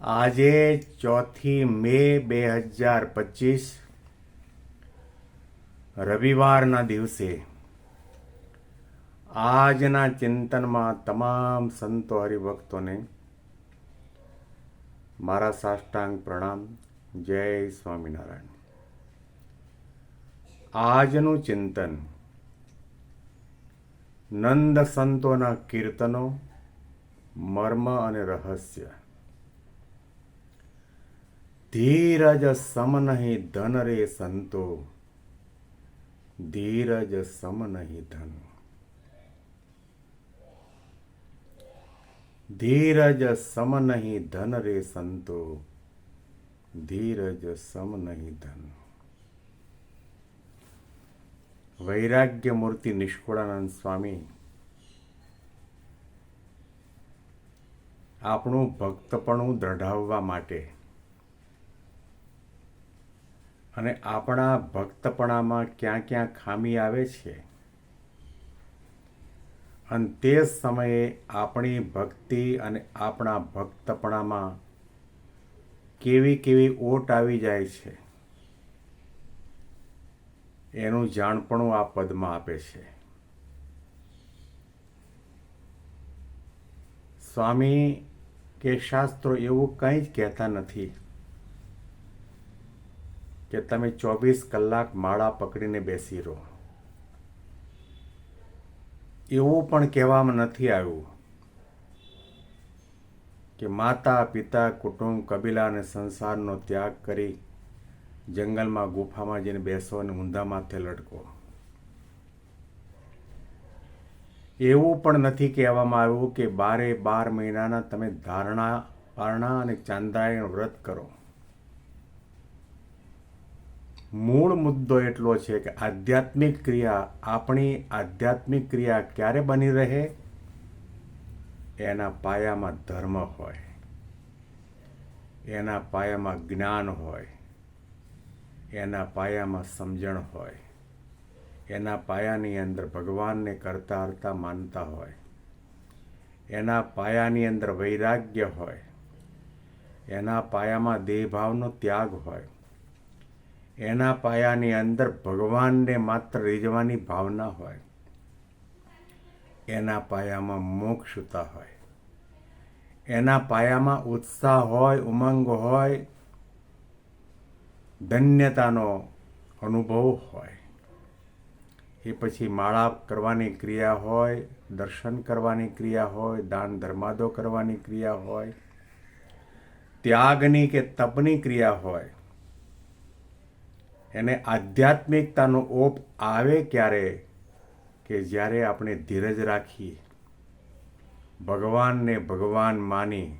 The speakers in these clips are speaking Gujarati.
આજે ચોથી મે બે હજાર પચીસ, રવિવારના દિવસે આજના ચિંતનમાં તમામ સંતો હરિભક્તોને મારા સાષ્ટાંગ પ્રણામ. જય સ્વામિનારાયણ. આજનું ચિંતન નંદ સંતોના કીર્તનો, મર્મ અને રહસ્ય ધીરજ સમ નહીં ધન રે સંતો. ધીરજ સમ નહીં ધન. ધીરજ સમ નહીં ધન રે સંતો. ધીરજ સમ નહીં ધન. વૈરાગ્ય મૂર્તિ નિષ્કુળાનંદ સ્વામી આપણું ભક્તપણું દ્રઢાવવા માટે અને આપણા ભક્તપણામાં ક્યાં ક્યાં ખામી આવે છે? અને તે સમયે આપણી ભક્તિ અને આપણા ભક્તપણામાં કેવી કેવી ઓટ આવી જાય છે? એનું જાણપણું આ પદમાં આપે છે. સ્વામી કે શાસ્ત્રો એવું કંઈ જ કહેતા નથી. કે તમે ચોવીસ કલાક માળા પકડીને બેસી રહો. એવું પણ કહેવામાં નથી આવ્યું કે માતા, પિતા, કુટુંબ, કબીલા અને સંસારનો ત્યાગ કરી જંગલમાં ગુફામાં જઈને બેસો અને ઊંધા માથે લટકો. એવું પણ નથી કહેવામાં આવ્યું કે બારે બાર મહિનાના તમે ધારણા, પારણા અને ચાંદ્રાયણ વ્રત કરો. મૂળ મુદ્દો એટલો છે કે આધ્યાત્મિક ક્રિયા આપણી આધ્યાત્મિક ક્રિયા ક્યારે બની રહે? એના પાયામાં ધર્મ હોય. એના પાયામાં જ્ઞાન હોય. એના પાયામાં સમજણ હોય. એના પાયાની અંદર ભગવાનને કરતા હરતા માનતા હોય. એના પાયાની અંદર વૈરાગ્ય હોય. એના પાયામાં દેહભાવનો ત્યાગ હોય. એના પાયાની અંદર ભગવાનને માત્ર રીઝવાની ભાવના હોય. એના પાયામાં મોક્ષતા હોય. એના પાયામાં ઉત્સાહ હોય, ઉમંગ હોય, ધન્યતાનો અનુભવ હોય. એ પછી માળા કરવાની ક્રિયા હોય, દર્શન કરવાની ક્રિયા હોય, દાન ધર્માદો કરવાની ક્રિયા હોય, ત્યાગની કે તપની ક્રિયા હોય એને આધ્યાત્મિકતાનો ઓપ આવે ક્યારે? કે જ્યારે આપણે ધીરજ રાખીએ. ભગવાનને ભગવાન માની,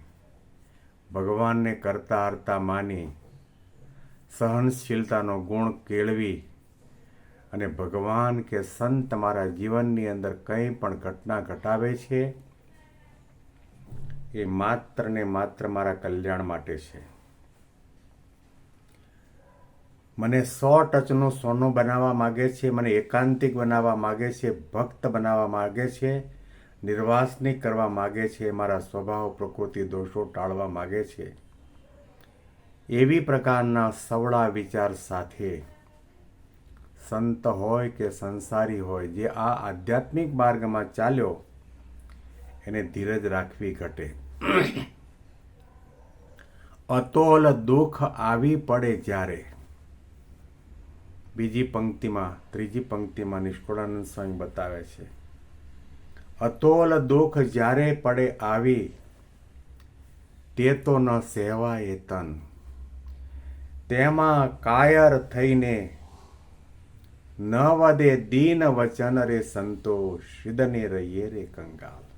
ભગવાનને કરતા હરતા માની, સહનશીલતાનો ગુણ કેળવી અને ભગવાન કે સંત તમારા જીવનની અંદર કંઈ પણ ઘટના ઘટાવે છે, એ માત્ર ને માત્ર મારા કલ્યાણ માટે છે. મને સો ટચનું સોનું બનાવવા માગે છે, મને એકાંતિક બનાવવા માગે છે, ભક્ત બનાવવા માગે છે, નિર્વાસની કરવા માગે છે, મારા સ્વભાવ, પ્રકૃતિ, દોષો ટાળવા માગે છે. એવી પ્રકારના સવળા વિચાર સાથે સંત હોય કે સંસારી હોય, જે આ આધ્યાત્મિક માર્ગમાં ચાલ્યો, એને ધીરજ રાખવી ઘટે. અતોલ દુઃખ આવી પડે જ્યારે બીજી પંક્તિમાં, ત્રીજી પંક્તિમાં નિષ્કુળાનંદ સ્વામી બતાવે છે, અતોલ દુઃખ જ્યારે પડે આવી, તે તો ન સહેવાય તન. તેમાં કાયર થઈને ન વધે દીન વચન રે સંતોષ. સિદને રહીએ રે કંગાલ.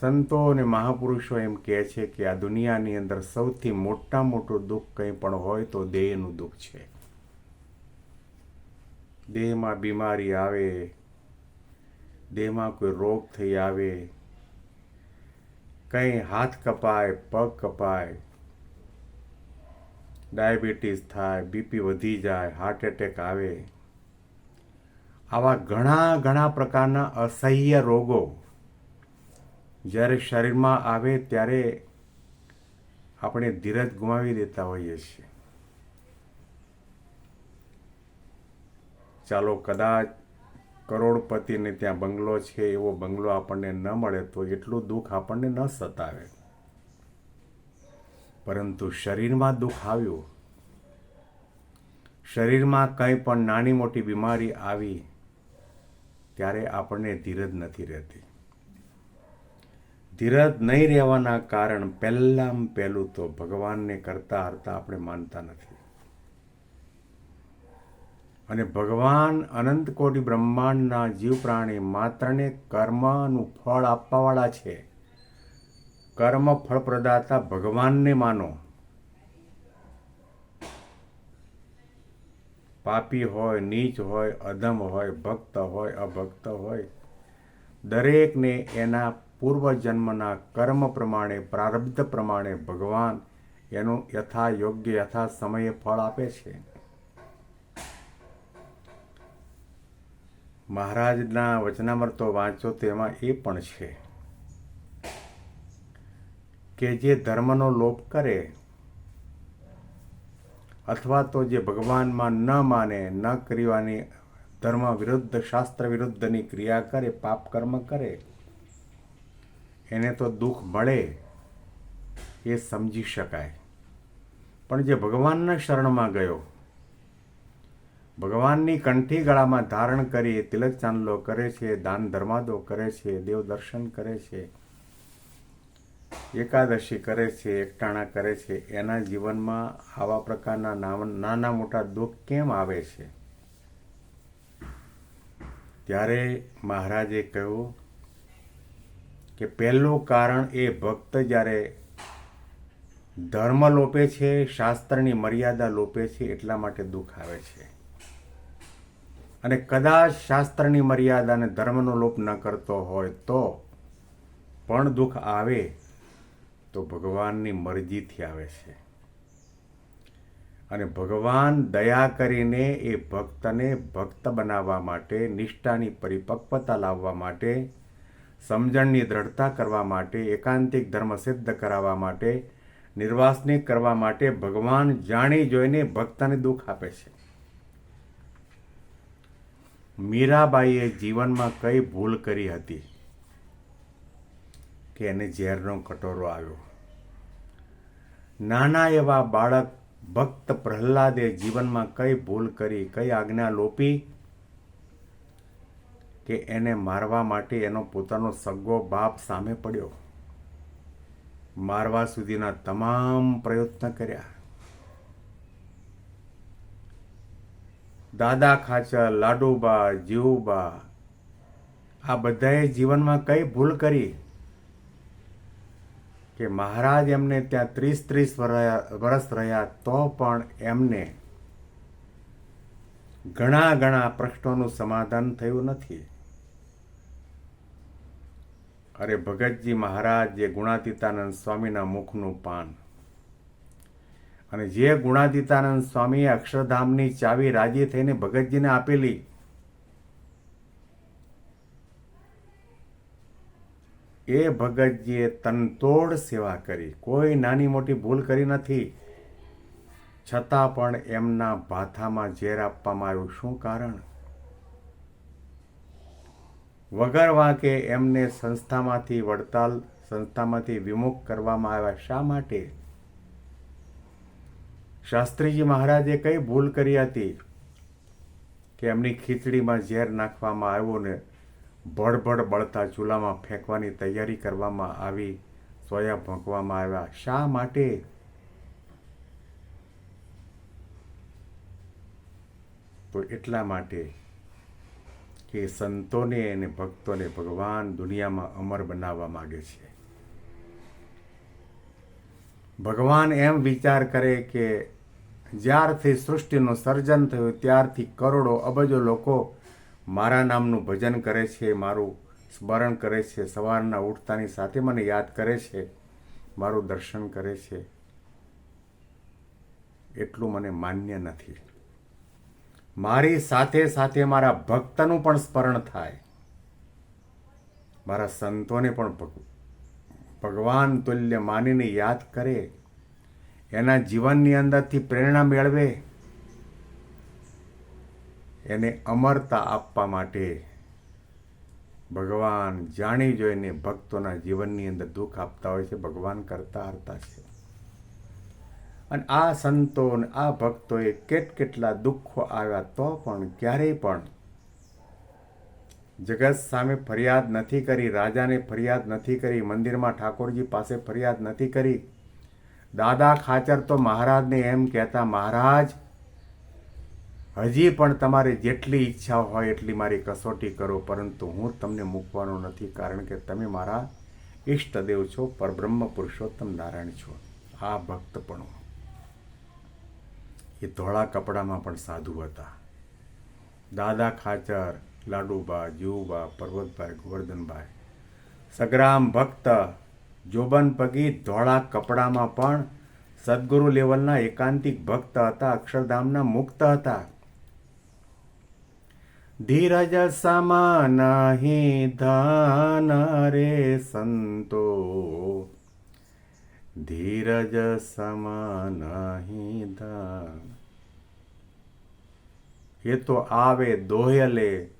સંતો અને મહાપુરુષો એમ કહે છે કે આ દુનિયાની અંદર સૌથી મોટા મોટું દુઃખ કંઈ પણ હોય તો દેહનું દુઃખ છે. દેહમાં બીમારી આવે, દેહમાં કોઈ રોગ થઈ આવે, કંઈ હાથ કપાય, પગ કપાય, ડાયાબિટીસ થાય, બીપી વધી જાય હાર્ટ એટેક આવે, આવા ઘણા ઘણા પ્રકારના અસહ્ય રોગો જ્યારે શરીરમાં આવે ત્યારે આપણે ધીરજ ગુમાવી દેતા હોઈએ છીએ. ચાલો કદાચ કરોડપતિને ત્યાં બંગલો છે, એવો બંગલો આપણને ન મળે તો એટલું દુઃખ આપણને ન સતાવે. પરંતુ શરીરમાં દુઃખ આવ્યું. શરીરમાં કંઈ પણ નાની મોટી બીમારી આવી, ત્યારે આપણને ધીરજ નથી રહેતી. ધીરજ નહીં રહેવાના કારણ પહેલાં પહેલું તો ભગવાનને કરતા હરતા આપણે માનતા નથી. અને ભગવાન અનંત કોટી બ્રહ્માંડના જીવ પ્રાણી માત્રને કર્મનું ફળ આપવાવાળા છે. કર્મ ફળ પ્રદાતા ભગવાનને માનો. પાપી હોય, નીચ હોય, અધમ હોય, ભક્ત હોય, અભક્ત હોય, દરેકને એના પૂર્વજન્મના કર્મ પ્રમાણે, પ્રારબ્ધ પ્રમાણે ભગવાન એનું યથા યોગ્ય, યથા સમયે ફળ આપે છે. મહારાજના વચનામૃતો વાંચો, તેમાં એ પણ છે કે જે ધર્મનો લોપ કરે અથવા તો જે ભગવાનમાં ન માને, ન કરવાની ધર્મ વિરુદ્ધ, શાસ્ત્ર વિરુદ્ધની ક્રિયા કરે, પાપ કર્મ કરે એને તો દુઃખ મળે એ સમજી શકાય. પણ જે ભગવાનના શરણમાં ગયો, ભગવાનની કંઠી ગળામાં ધારણ કરી, તિલક ચાંદલો કરે છે, દાન ધર્માદો કરે છે, દેવ દર્શન કરે છે, એકાદશી કરે છે, એકટાણા કરે છે, એના જીવનમાં આવા પ્રકારના નાના મોટા દુઃખ કેમ આવે છે? ત્યારે મહારાજે કહ્યું કે પહેલું કારણ એ ભક્ત જ્યારે ધર્મ લોપે છે, શાસ્ત્રની મર્યાદા લોપે છે, એટલા માટે દુઃખ આવે છે. અને કદાચ શાસ્ત્રની મર્યાદા અને ધર્મનો લોપ ન કરતો હોય તો પણ દુઃખ આવે તો ભગવાનની મરજીથી આવે છે. અને ભગવાન દયા કરીને એ ભક્તને ભક્ત બનાવવા માટે, નિષ્ઠાની પરિપક્વતા લાવવા માટે સમજણની દ્રઢતા કરવા માટે, એકાંતિક ધર્મ સિદ્ધ કરાવવા માટે, નિર્વાસને કરવા માટે ભગવાન જાણી જોઈને ભક્તને દુઃખ આપે છે. મીરાબાઈએ જીવનમાં કઈ ભૂલ કરી હતી કે એને ઝેરનો કટોરો આવ્યો? નાના એવા બાળક ભક્ત પ્રહલાદે જીવનમાં કઈ ભૂલ કરી, કઈ આજ્ઞા લોપી? કે એને મારવા માટે એનો પોતાનો સગો બાપ સામે પડ્યો. મારવા સુધીના તમામ પ્રયત્ન કર્યા. દાદા ખાચર, લાડુબા, જીવુબા, આ બધાએ જીવનમાં કઈ ભૂલ કરી? કે મહારાજ એમને ત્યાં ત્રીસ ત્રીસ વર્ષ રહ્યા તો પણ એમને ઘણા ઘણા પ્રશ્નોનું સમાધાન થયું નથી. અરે ભગતજી મહારાજ, જે ગુણાતીતાનંદ સ્વામીના મુખનું પાન. અને જે ગુણાતીતાનંદ સ્વામીએ અક્ષરધામની ચાવી રાજી થઈને ભગતજીને આપેલી, એ ભગતજીએ તનતોડ સેવા કરી. કોઈ નાની મોટી ભૂલ કરી નથી. છતાં પણ એમના ભાથામાં ઝેર આપવામાં આવ્યું. શું કારણ? વગર વાંકે એમને સંસ્થામાંથી વડતાલ, સંસ્થામાંથી વિમુખ કરવામાં આવ્યા. શા માટે? શાસ્ત્રીજી મહારાજે કઈ ભૂલ કરી હતી કે એમની ખીચડીમાં ઝેર નાખવામાં આવ્યું ને ભડભડ બળતા ચૂલામાં ફેંકવાની તૈયારી કરવામાં આવી, સોયા ભોંકવામાં આવ્યા? શા માટે? તો એટલા માટે કે સંતોને અને ભક્તોને ભગવાન દુનિયામાં અમર બનાવવા માગે છે. ભગવાન એમ વિચાર કરે કે જ્યારથી સૃષ્ટિનું સર્જન થયું, ત્યારથી કરોડો અબજો લોકો મારા નામનું ભજન કરે છે, મારું સ્મરણ કરે છે, સવારના ઉઠતાની સાથે મને યાદ કરે છે, મારું દર્શન કરે છે. એટલું મને માન્ય નથી. મારી સાથે સાથે મારા ભક્તનું પણ સ્મરણ થાય. મારા સંતોને પણ ભગવાન તુલ્ય માનીને યાદ કરે. એના જીવનની અંદરથી પ્રેરણા મેળવે. એને અમરતા આપવા માટે ભગવાન જાણી જોઈને ભક્તોના જીવનની અંદર દુઃખ આપતા હોય છે, ભગવાન કરતા હરતા છે. અને આ સંતો અને આ ભક્તોએ કેટ કેટલા દુઃખો આવ્યા તો પણ ક્યારેય પણ જગત સામે ફરિયાદ નથી કરી, રાજાને ફરિયાદ નથી કરી, મંદિરમાં ઠાકોરજી પાસે ફરિયાદ નથી કરી. દાદા ખાચર તો મહારાજને એમ કહેતા, મહારાજ, હજી પણ તમારે જેટલી ઈચ્છા હોય એટલી મારી કસોટી કરો, પરંતુ હું તમને મૂકવાનો નથી, કારણ કે તમે મારા ઈષ્ટદેવ છો, પરબ્રહ્મ પુરુષોત્તમ નારાયણ છો. આ ભક્તપણું. એ ધોળા કપડામાં પણ સાધુ હતા. દાદા ખાચર, લાડુબા, જીવુબા, પર્વતભાઈ, ગોવર્ધનભાઈ, સગ્રામ ભક્ત, જોબન પગી ધોળા કપડામાં પણ સદગુરુ લેવલના એકાંતિક ભક્ત હતા, અક્ષરધામના મુક્ત હતા. ધીરજ સમાન ધન રે સંતો. ધીરજ સમાન ધન એ તો આવે દોહેલે.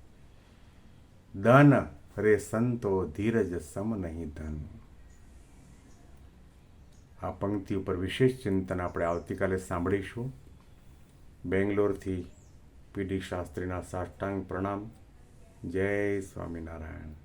ધન રે સંતો ધીરજ સમ નહીં ધન. આ પંક્તિ ઉપર વિશેષ ચિંતન આપણે આવતીકાલે સાંભળીશું. બેંગ્લોરથી પીડી શાસ્ત્રીના સાષ્ટાંગ પ્રણામ. જય સ્વામિનારાયણ.